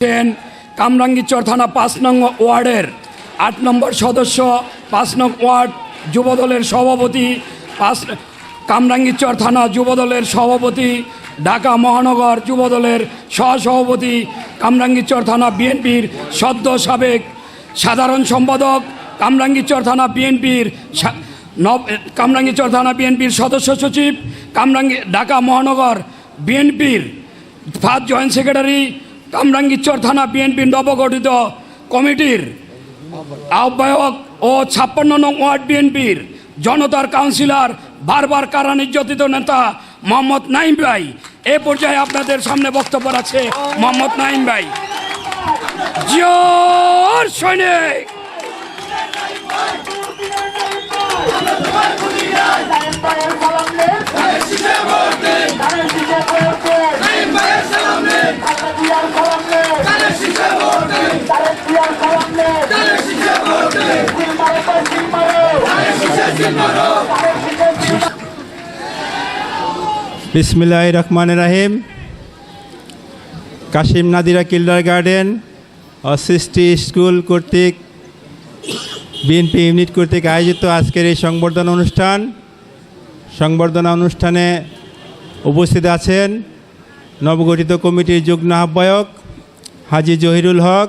ছিলেন কামরাঙ্গীরচর থানা পাঁচ নং ওয়ার্ডের আট নম্বর সদস্য, পাঁচ নং ওয়ার্ড যুবদলের সভাপতি, পাঁচ কামরাঙ্গীরচর থানা যুবদলের সভাপতি, ঢাকা মহানগর যুবদলের সহসভাপতি কামরাঙ্গীরচর থানা বিএনপির সদ্য সাবেক সাধারণ সম্পাদক কামরাঙ্গীরচর থানা বিএনপির নব কামরাঙ্গীরচর থানা বিএনপির সদস্য সচিব, কামরাঙ্গি ঢাকা মহানগর বিএনপির ফার্স্ট জয়েন্ট সেক্রেটারি কামরাঙ্গীরচর থানা বিএনপির নবগঠিত কমিটির আহ্বায়ক ও ছাপ্পান্ন নং ওয়ার্ড বিএনপির জনতার কাউন্সিলর, বারবার কারা নির্যাতিত নেতা মোহাম্মদ নাইম ভাই। এ পর্যায়ে আপনাদের সামনে বক্তব্য আছে মোহাম্মদ নাইম ভাই। জোর সৈনিক! বিসমিল্লাহ রহমান রাহিম। কাশিম নাদিরা কিল্ডার গার্ডেন ও সৃষ্টি স্কুল কর্তৃক, বিএনপি ইউনিট কর্তৃক আয়োজিত আজকের এই সংবর্ধনা অনুষ্ঠান। সংবর্ধনা অনুষ্ঠানে উপস্থিত আছেন নবগঠিত কমিটির যুগ্ম আহ্বায়ক হাজি জহিরুল হক,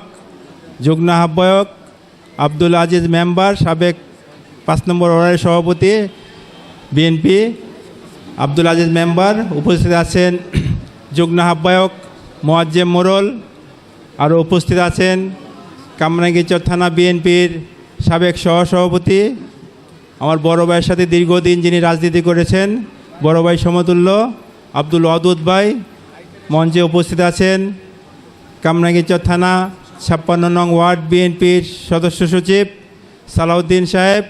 যুগ্ম আহ্বায়ক আব্দুল আজিজ মেম্বার সাবেক পাঁচ নম্বর ওয়ার্ডের সভাপতি, বিএনপি, আব্দুল আজিজ মেম্বার, উপস্থিত আছেন যুগ্ম আহ্বায়ক মোয়াজ্জেম মোরল আরও উপস্থিত আছেন কামরাঙ্গীরচর থানা বিএনপির সাবেক সহসভাপতি, আমার বড় ভাইয়ের সাথে দীর্ঘদিন যিনি রাজনীতি করেছেন, বড় ভাই সমতুল্য, আব্দুল অদুদ ভাই, মঞ্চে উপস্থিত আছেন কামরাঙ্গীরচর থানা ছাপ্পান্ন নং ওয়ার্ড বিএনপির সদস্য সচিব সালাউদ্দিন সাহেব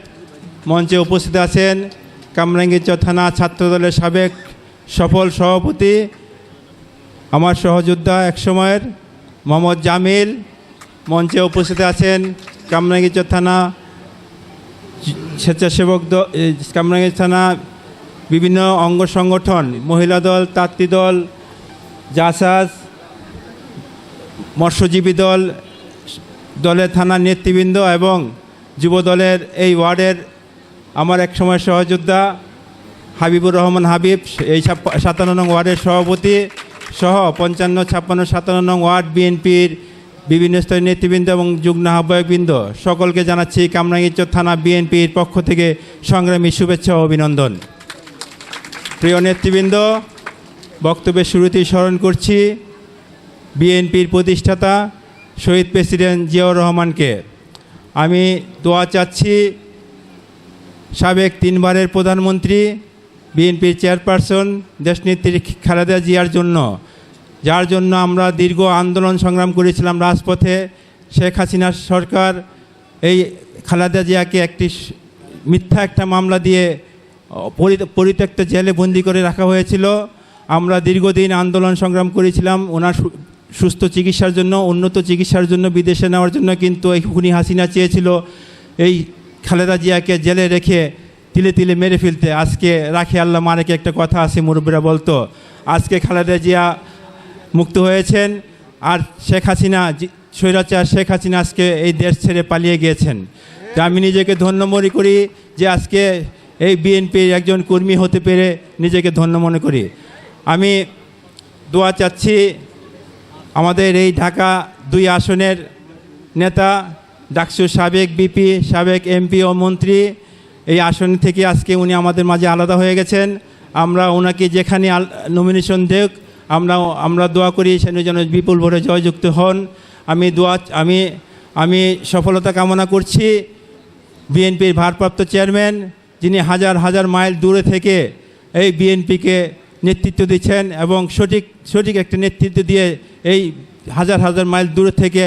মঞ্চে উপস্থিত আছেন কামরাঙ্গীরচর থানা ছাত্রদলের সাবেক সফল সভাপতি, আমার সহযোদ্ধা এক সময়ের মোহাম্মদ জামিল। মঞ্চে উপস্থিত আছেন কামরাঙ্গীরচর থানা স্বেচ্ছাসেবক দল কামরাঙ্গীর থানা বিভিন্ন অঙ্গ সংগঠন, মহিলা দল, তাঁতি দল জাসাজ মৎস্যজীবী দল, দলের থানার নেতৃবৃন্দ এবং যুব দলের এই ওয়ার্ডের আমার এক সময় সহযোদ্ধা হাবিবুর রহমান হাবিব, এই সাতান্ন নং ওয়ার্ডের সভাপতি সহ পঞ্চান্ন, ছাপ্পান্ন, সাতান্ন নং ওয়ার্ড বিএনপির বিভিন্ন স্তরের নেতৃবৃন্দ এবং যুগ্ম আহ্বায়কবৃন্দ, সকলকে জানাচ্ছি কামরাঙ্গীরচর থানা বিএনপির পক্ষ থেকে সংগ্রামী শুভেচ্ছা ও অভিনন্দন। প্রিয় নেতৃবৃন্দ, বক্তব্যের শুরুতেই স্মরণ করছি বিএনপির প্রতিষ্ঠাতা শহীদ প্রেসিডেন্ট জিয়াউর রহমানকে। আমি দোয়া চাচ্ছি সাবেক তিনবারের প্রধানমন্ত্রী, বিএনপির চেয়ারপারসন দেশনেত্রী খালেদা জিয়ার জন্য। যার জন্য আমরা দীর্ঘ আন্দোলন সংগ্রাম করেছিলাম রাজপথে। শেখ হাসিনার সরকার এই খালেদা জিয়াকে একটি মিথ্যা একটা মামলা দিয়ে পরিত্যক্ত জেলে বন্দি করে রাখা হয়েছিল। আমরা দীর্ঘদিন আন্দোলন সংগ্রাম করেছিলাম ওনার সুস্থ চিকিৎসার জন্য, উন্নত চিকিৎসার জন্য, বিদেশে নেওয়ার জন্য, কিন্তু এই খুনি হাসিনা চেয়েছিল। এই খালেদা জিয়াকে জেলে রেখে তিলে তিলে মেরে ফেলতে আজকে রাখে আল্লাহ মারেকে একটা কথা আছে, মুরব্বীরা বলতো, আজকে খালেদা জিয়া মুক্ত হয়েছেন আর শেখ হাসিনা স্বৈরাচার শেখ হাসিনা আজকে এই দেশ ছেড়ে পালিয়ে গিয়েছেন। তো আমি নিজেকে ধন্য মনে করি যে আজকে এই বিএনপির একজন কর্মী হতে পেরে নিজেকে ধন্য মনে করি। আমি দোয়া চাচ্ছি আমাদের এই ঢাকা দুই আসনের নেতা ডাকসুর সাবেক বিপি, সাবেক এমপি ও মন্ত্রী, এই আসন থেকে আজকে উনি আমাদের মাঝে আলাদা হয়ে গেছেন। আমরা ওনাকে যেখানে নমিনেশন দেখ আমরা আমরা দোয়া করি সেখানে যেন বিপুল ভোটে জয়যুক্ত হন। আমি দোয়া, আমি আমি সফলতা কামনা করছি বিএনপির ভারপ্রাপ্ত চেয়ারম্যান, যিনি হাজার হাজার মাইল দূরে থেকে এই বিএনপিকে নেতৃত্ব দিচ্ছেন এবং সঠিক সঠিক একটা নেতৃত্ব দিয়ে এই হাজার হাজার মাইল দূরে থেকে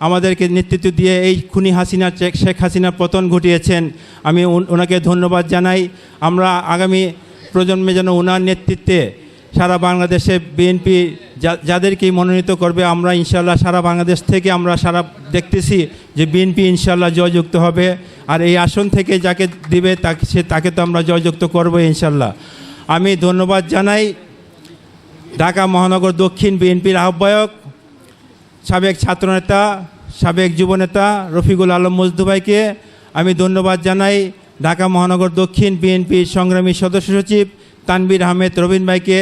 আমাদেরকে নেতৃত্ব দিয়ে এই খুনি হাসিনা শেখ- হাসিনার পতন ঘটিয়েছেন। আমি ওনাকে ধন্যবাদ জানাই। আমরা আগামী প্রজন্মে যেন ওনার নেতৃত্বে সারা বাংলাদেশে বিএনপি যাদেরকেই মনোনীত করবে, আমরা ইনশাল্লাহ সারা বাংলাদেশ থেকে আমরা সারা দেখতেছি যে বিএনপি ইনশাল্লাহ জয়যুক্ত হবে। আর এই আসন থেকে যাকে দিবে, তাকে সে তাকে তো আমরা জয়যুক্ত করব ইনশাল্লাহ আমি ধন্যবাদ জানাই। ঢাকা মহানগর দক্ষিণ বিএনপির আহ্বায়ক সাবেক ছাত্রনেতা, সাবেক যুবনেতা রফিকুল আলম মজদু ভাইকে আমি ধন্যবাদ জানাই। ঢাকা মহানগর দক্ষিণ বিএনপির সংগ্রামী সদস্য সচিব তানবির আহমেদ রবিন ভাইকে,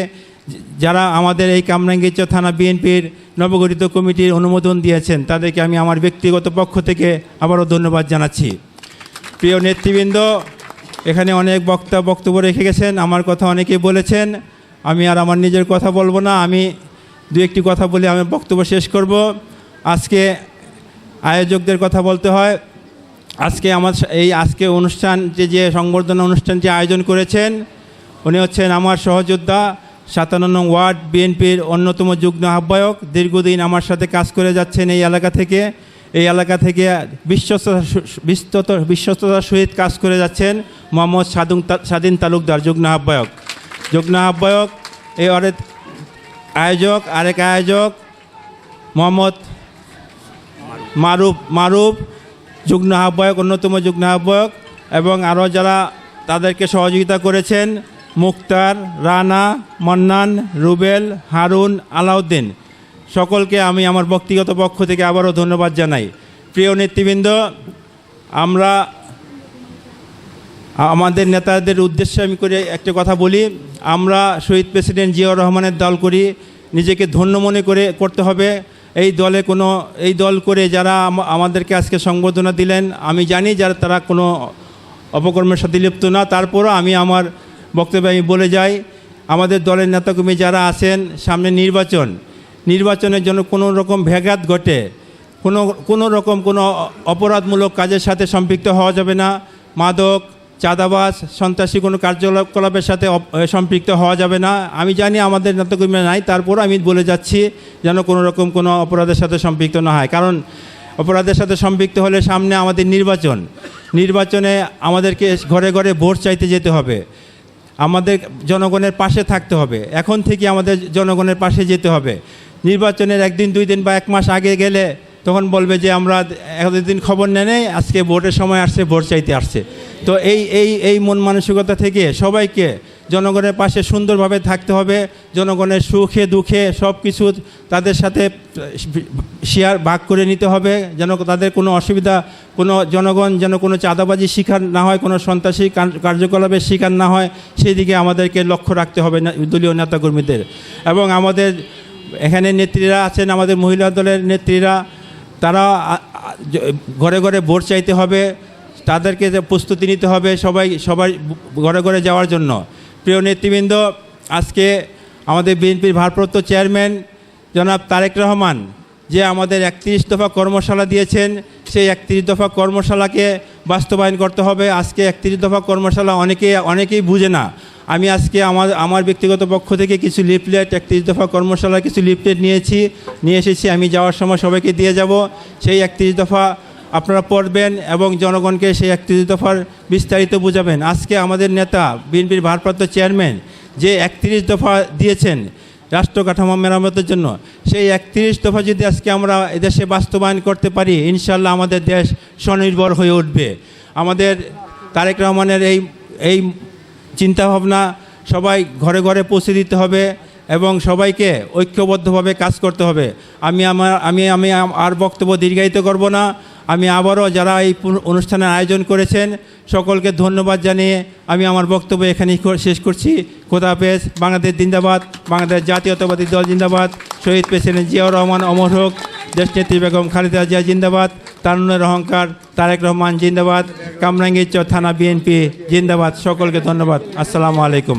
যারা আমাদের এই কামরাঙ্গীরচ থানা বিএনপির নবগঠিত কমিটির অনুমোদন দিয়েছেন, তাদেরকে আমি আমার ব্যক্তিগত পক্ষ থেকে আবারও ধন্যবাদ জানাচ্ছি। প্রিয় নেতৃবৃন্দ, এখানে অনেক বক্তা বক্তব্য রেখে গেছেন, আমার কথা অনেকেই বলেছেন, আমি আর আমার নিজের কথা বলব না, আমি দু একটি কথা বলে আমি বক্তব্য শেষ করব। আজকে আয়োজকদের কথা বলতে হয়। আজকে আমার এই আজকে অনুষ্ঠান, যে যে সংবর্ধনা অনুষ্ঠান যে আয়োজন করেছেন, উনি হচ্ছেন আমার সহযোদ্ধা, সাতান্ন ওয়ার্ড বিএনপির অন্যতম যুগ্ম আহ্বায়ক। দীর্ঘদিন আমার সাথে কাজ করে যাচ্ছেন এই এলাকা থেকে। এই এলাকা থেকে বিশ্বস্ততা বিস্তত, বিশ্বস্ততার সহিত কাজ করে যাচ্ছেন মোহাম্মদ স্বাধীন তালুকদার যুগ্ম আহ্বায়ক। যুগ্ম আহ্বায়ক এই অনেক আয়োজক, আরেক আয়োজক, মোহাম্মদ মারুফ মারুফ, যুগ্ম আহ্বায়ক, অন্যতম যুগ্ম আহ্বায়ক, এবং আরও যারা তাদেরকে সহযোগিতা করেছেন, মুক্তার, রানা, মন্নান, রুবেল, হারুন, আলাউদ্দিন। সকলকে আমি আমার ব্যক্তিগত পক্ষ থেকে আবারও ধন্যবাদ জানাই। প্রিয় নেতৃবৃন্দ, আমরা আমাদের নেতাদের উদ্দেশ্যে আমি করে একটা কথা বলি। আমরা শহীদ প্রেসিডেন্ট জিয়াউর রহমানের দল করি। নিজেকে ধন্য মনে করে করতে হবে। এই দলে কোনো, এই দল করে যারা আমাদেরকে আজকে সংবর্ধনা দিলেন, আমি জানি যারা তারা কোনো অপকর্মের সাথে লিপ্ত না। তারপরও আমি আমার বক্তব্যে আমি বলে যাই, আমাদের দলের নেতাকর্মী যারা আছেন, সামনে নির্বাচন। নির্বাচনের জন্য কোনো রকম ভেঘাত ঘটে। কোনো কোনো রকম কোনো অপরাধমূলক কাজের সাথে সম্পৃক্ত হওয়া যাবে না। মাদক চাঁদাবাজ, সন্ত্রাসী কোনো কার্যকলাপের সাথে সম্পৃক্ত হওয়া যাবে না। আমি জানি আমাদের নেতাকর্মী নাই তারপর আমি বলে যাচ্ছি যেন কোনো রকম কোনো অপরাধের সাথে সম্পৃক্ত না হয়। কারণ অপরাধের সাথে সম্পৃক্ত হলে সামনে আমাদের নির্বাচন। নির্বাচনে আমাদেরকে ঘরে ঘরে ভোট চাইতে যেতে হবে। আমাদের জনগণের পাশে থাকতে হবে। এখন থেকে আমাদের জনগণের পাশে যেতে হবে। নির্বাচনের একদিন, দুই দিন বা এক মাস আগে গেলে তখন বলবে যে আমরা এতদিন খবর নেই আজকে ভোটের সময় আসছে, ভোট চাইতে আসছে। তো এই এই এই মন মানসিকতা থেকে সবাইকে জনগণের পাশে সুন্দরভাবে থাকতে হবে, জনগণের সুখে, দুঃখে সব কিছু তাদের সাথে শেয়ার ভাগ করে নিতে হবে, যেন তাদের কোনো অসুবিধা, কোনো জনগণ যেন কোনো চাঁদাবাজির শিকার না হয়, কোনো সন্ত্রাসী কার্যকলাপের শিকার না হয় সেই দিকে আমাদেরকে লক্ষ্য রাখতে হবে দলীয় নেতাকর্মীদের। এবং আমাদের এখানে নেত্রীরা আছেন, আমাদের মহিলা দলের নেত্রীরা তারা ঘরে ঘরে ভোট চাইতে হবে, তাদেরকে প্রস্তুতি নিতে হবে সবাই সবাই ঘরে ঘরে যাওয়ার জন্য। প্রিয় নেতৃবৃন্দ, আজকে আমাদের বিএনপির ভারপ্রাপ্ত চেয়ারম্যান জনাব তারেক রহমান যে আমাদের একত্রিশ দফা কর্মশালা দিয়েছেন, সেই একত্রিশ দফা কর্মশালাকে বাস্তবায়ন করতে হবে। আজকে একত্রিশ দফা কর্মশালা অনেকেই অনেকেই বুঝে না। আমি আজকে আমার আমার ব্যক্তিগত পক্ষ থেকে কিছু লিফলেট, একত্রিশ দফা কর্মশালা কিছু লিফলেট নিয়েছি, নিয়ে এসেছি। আমি যাওয়ার সময় সবাইকে দিয়ে যাব। সেই একত্রিশ দফা আপনারা পড়বেন এবং জনগণকে সেই একত্রিশ দফার বিস্তারিত বুঝাবেন। আজকে আমাদের নেতা, বিএনপির ভারপ্রাপ্ত চেয়ারম্যান, যে একত্রিশ দফা দিয়েছেন রাষ্ট্র কাঠামো মেরামতের জন্য, সেই একত্রিশ দফা যদি আজকে আমরা এদেশে বাস্তবায়ন করতে পারি ইনশাল্লাহ আমাদের দেশ স্বনির্ভর হয়ে উঠবে। আমাদের তারেক রহমানের এই এই চিন্তাভাবনা সবাই ঘরে ঘরে পৌঁছে দিতে হবে এবং সবাইকে ঐক্যবদ্ধভাবে কাজ করতে হবে। আমি আমার, আমি আমি আর বক্তব্য দীর্ঘায়িত করব না। আমি আবারও যারা এই অনুষ্ঠানের আয়োজন করেছেন, সকলকে ধন্যবাদ জানিয়ে আমি আমার বক্তব্য এখানেই শেষ করছি। খোদা হাফেজ। বাংলাদেশ জিন্দাবাদ। বাংলাদেশ জাতীয়তাবাদী দল জিন্দাবাদ। শহীদ প্রেসিডেন্ট জিয়াউর রহমান অমর হোক। দেশনেত্রী বেগম খালেদা জিয়া জিন্দাবাদ তারুণের অহংকার, তারেক রহমান জিন্দাবাদ কামরাঙ্গীরচর থানা বিএনপি জিন্দাবাদ, সকলকে ধন্যবাদ। আসসালামু আলাইকুম।